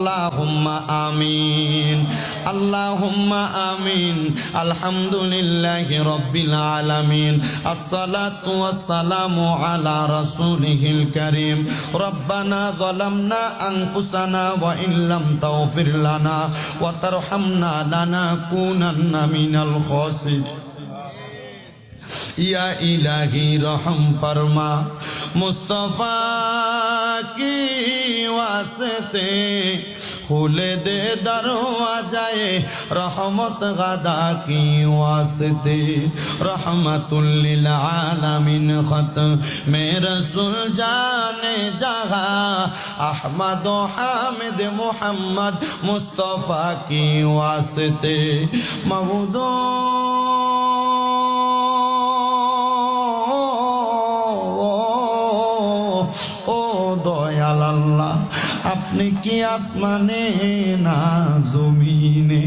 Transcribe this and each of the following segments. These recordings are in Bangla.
আল্লাহুম্মা আমিন আল্লাহুম্মা আমিন, আলহামদুলিল্লাহি রব্বিল আলামিন, আসসালাতু ওয়াসসালামু আলা রাসূলিহিল কারীম, রব্বানা যালামনা আনফুসানা ইয়া ইলাহি রহম ফরমা, মুস্তাফা কি আসতে খুলে দে যায় রহমত গাদা কি আসতে রহমতুল্লিল আলমিন খত মে রসুল জানে জাহা আহমদ হামিদ মোহাম্মদ মুস্তফা কি আসতে মবুদ আপনি কি আসমানে, না জমিনে,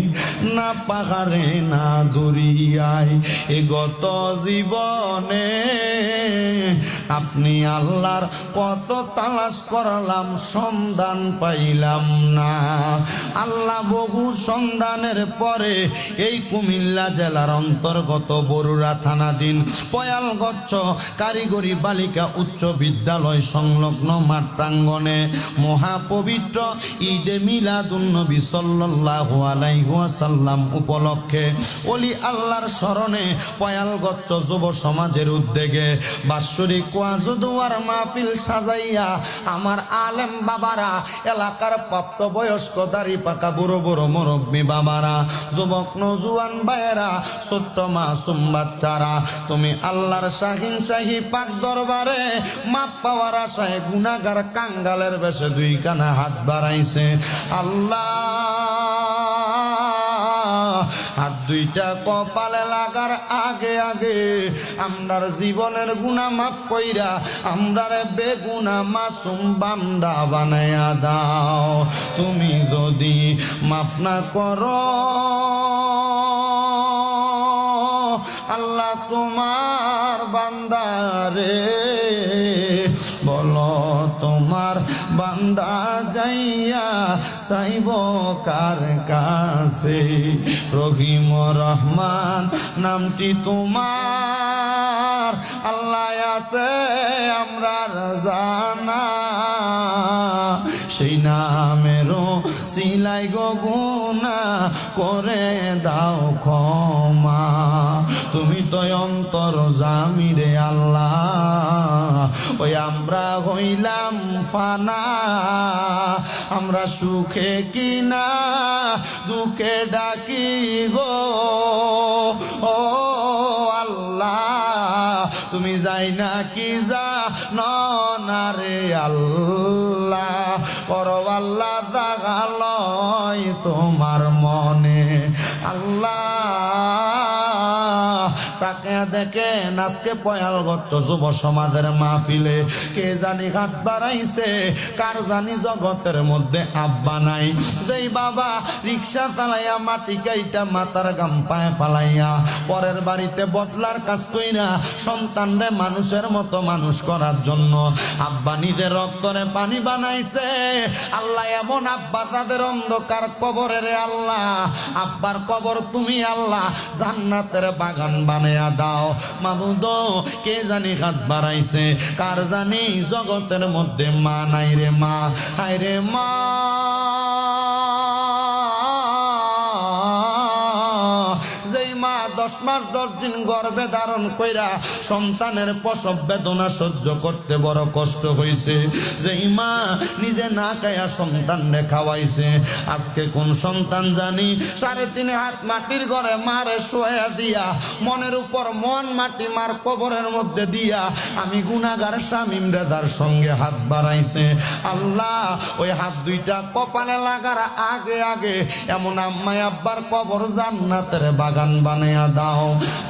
না পাহাড়ে, না দরিয়ায় এ গত জীবনে? আপনি আল্লাহর কত তালাশ করলাম, সন্ধান পাইলাম না। আল্লাহ বহু সন্ধানের পরে এই কুমিল্লা জেলার অন্তর্গত বরুড়া থানাধীন পয়ালগচ্ছ কারিগরি বালিকা উচ্চ বিদ্যালয় সংলগ্ন মাঠ প্রাঙ্গণে মহাপবিত্র ঈদে মিলাদুন্নবী সাল্লাল্লাহু আলাইহি ওয়াসাল্লাম উপলক্ষে ওলি আল্লাহর স্মরণে পয়ালগচ্ছ যুব সমাজের উদ্যোগে বাৎসরিক ওয়াজুদুয়ার মাহফিল সাজাইয়া আমার আলেম বাবারা, এলাকার প্রাপ্ত বয়স্ক দাড়ি পাকা বুড়ো বুড়ো মুরব্বী বাবারা, যুবক নজুয়ান ভাইয়েরা, ছোট্ট মাসুম বাচ্চারা, তুমি আল্লাহর শাহিন শাহী পাক দরবারে মাপ পাওয়ার আশায় গুনাগার কাঙ্গালের বেশে দুই কানা হাত বাড়াইছে। আল্লাহ, হাত দুইটা কপালে লাগার আগে আগে আমরার জীবনের গুণা মাপ কইরা আমরারে বেগুনা মাসুম বান্দা বানায়া দাও। তুমি যদি মাফ না করো, আল্লাহ তোমার বান্দারে বান্দা যাইয়া চাইব কার কাছে? রহিম রহমান, নামটি তোমার। আল্লাহ আছে, আমরা জানা সেই নামেরও সিলাই গুনা করে দাও ক্ষমা। তুমি তো অন্তর জামিরে আল্লাহ। ওই আমরা হইলাম ফানা, আমরা সুখে কিনা, দুঃখে ডাকি গো। ও আল্লাহ, তুমি যাই না কি যা না রে আল্লাহ? করো আল্লাহ জাগালয় তোমার মনে। আল্লাহ দেখেন আজকে পয়ালগত যুব সমাজের মাহফিলে কে জানি হাত বাড়াইছে, কার জানি জগতের মধ্যে আব্বা নাই। যেই বাবা রিক্সা চালাইয়া মাটি গাইটা মাথার গাম পায়ে ফালাইয়া পরের বাড়িতে বদলার কাজ কইরা সন্তানরে মানুষের মতো মানুষ করার জন্য আব্বা নিজের রক্তরে পানি বানাইছে। আল্লাহ এমন আব্বা, তাদের অন্ধকার কবরের আল্লাহ। আব্বার কবর তুমি আল্লাহ, জান্নাতের বাগান বানায়া দাও মাবুদ কে জানি হাত বাড়াইছে, কার জানি জগতের মধ্যে মা নাই রে মা, হায় রে মা। মাস দশ দিন গর্ভে ধারণ কইরা সন্তানের প্রসব বেদনা সহ্য করতে বড় কষ্ট হইছে। যে মা নিজে না খায়া সন্তানরে খাওয়াইছে। আজকে কোন সন্তান জানি সাড়ে তিন হাত মাটির ঘরে মারে শোয়া দিয়া, মনের উপর মন মাটি মার কবরের মধ্যে দিয়া আমি গুনাগার স্বামীম রেদার সঙ্গে হাত বাড়াইছে। আল্লাহ, ওই হাত দুইটা কপালে লাগার আগে আগে এমন আম্মাই আব্বার কবর জান্নাতের বাগান বানায়া দাও।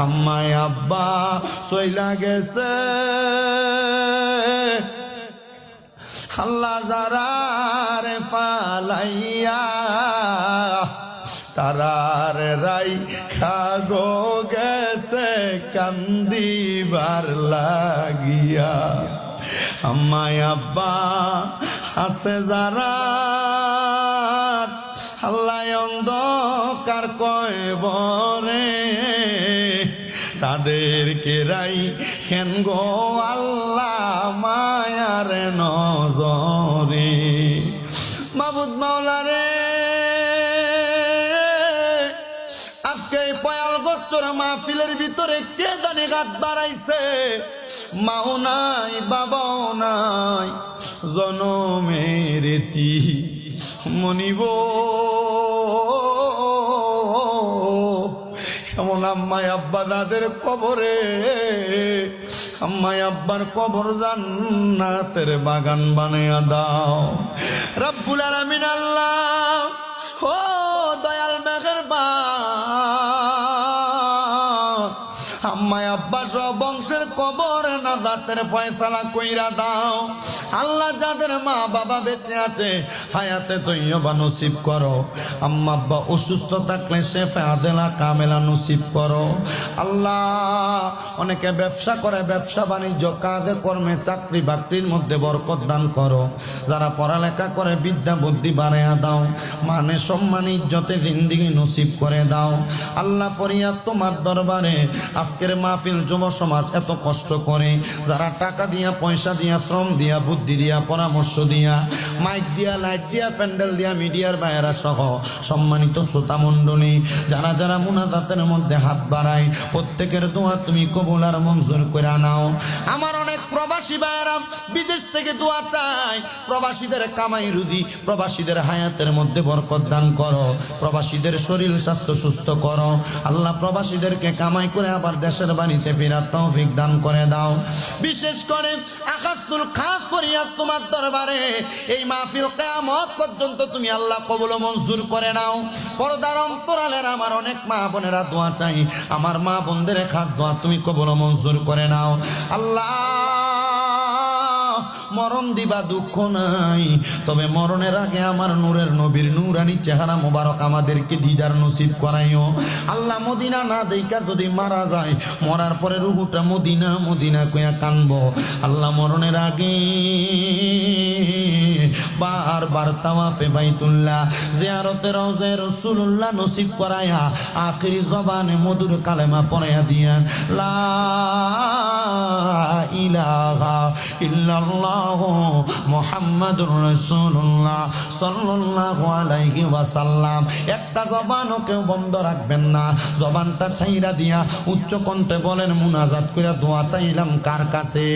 আম্মাই, আব্বা, সইলা গেছে। আল্লাহ যারারে ফালাইয়া, তারার রাই খাগো গেছে, কান্দিবার লাগিয়া। আম্মাই, আব্বা, আছে যারা। আল্লাহ অন্ধকার কয় বরে তাদেরকে রাই খেন গো আল্লাহ মায়ার নজরে। মাবুদ মাওলারে আজকে পয়াল গোত্তর মাহফিলের ভিতরে কে জানে গাত বাড়াইছে? মাও নাই, বাবাও নাই, জনমের তি মনিব। আম্মাই আব্বা দাদের কবরে আম্মাই আব্বার কবর জান্নাতের বাগান বানিয়ে দাও। রব্বুল আলামিন আল্লাহ না ফয়সালা কইরা দাও। আল্লাহ যাদের মা বাবা বেঁচে আছে, হায়াতে তৈবা নসিব করো। আম্মা আব্বা অসুস্থ থাকলে সে ফেয়াদেলা কামেলা নসিব করো। আল্লাহ অনেকে ব্যবসা করে, ব্যবসা বাণিজ্য, কাজে কর্মে চাকরি বাকরির মধ্যে বরকত দান করো। যারা পড়ালেখা করে, বিদ্যা বুদ্ধি বাড়াইয়া দাও। মানে সম্মান, ইজ্জতে জিন্দিগি নসিব করে দাও। আল্লাহ পরিয়া তোমার দরবারে। আজকের মাহফিল যুব সমাজ এত কষ্ট করে। যারা টাকা দিয়া, পয়সা দিয়া, শ্রম দিয়া, বুদ্ধি দিয়া, পরামর্শ দিয়া, মাইক দিয়া, লাইট দিয়া, প্যান্ডেল দিয়া, মিডিয়ার বাইরা সহ সম্মানিত শ্রোতা মণ্ডলী, যারা যারা মুনাজাতের মধ্যে হাত বাড়ায়, প্রত্যেকের দোয়া তুমি কবুল আর মঞ্জুর করে নাও। আমার অনেক প্রবাসী ভাইয়েরা বিদেশ থেকে দোয়া চাই প্রবাসীদের কামাই রুজি, প্রবাসীদের হায়াতের মধ্যে বরকত দান করো। প্রবাসীদের শরীর স্বাস্থ্য সুস্থ করো। আল্লাহ প্রবাসীদেরকে কামাই করে আবার দেশের বাড়িতে ফেরার তৌফিক দান করে দাও। বিশেষ করে আকাশুল খাস ফরিয়াদ তোমার দরবারে, এই মাহফিল কেয়ামত পর্যন্ত তুমি আল্লাহ কবুল মঞ্জুর করে নাও। পর্দার অন্তরালের আমার অনেক মা বোনেরা দোয়া চাই। আমার মা বোনদের খাস দোয়া তুমি কবুল মঞ্জুর করে নাও। আল্লাহ মরণ দিবা দুঃখ নাই। তবে মরণের আগে আমার নূরের নবীর নূরানি চেহারা মোবারক আমাদেরকে দিদার নসিব করাইও। আল্লাহ মদিনা না দেখা যদি মারা যায়, মরার পরে রুহুটা মদিনা মদিনা কয়া কানব। আল্লাহ মরণের আগে বারবার তাওয়াফে বাইতুল্লাহ, জিয়ারতে রওজে রাসূলুল্লাহ নসিব করায়া আখিরি জবানে মধুর কালেমা পড়াইয়া দিয়ান, লা ইলাহা ইল্লাল্লাহ মুহাম্মাদুর রাসূলুল্লাহ সাল্লাল্লাহু আলাইহি ওয়াসাল্লাম। একটা জবানও কেউ বন্ধ রাখবেন না। জবানটা ছাইরা দিয়া উচ্চ কণ্ঠে বলেন, মুনাজাত কইরা দোয়া চাইলাম কার কাছে?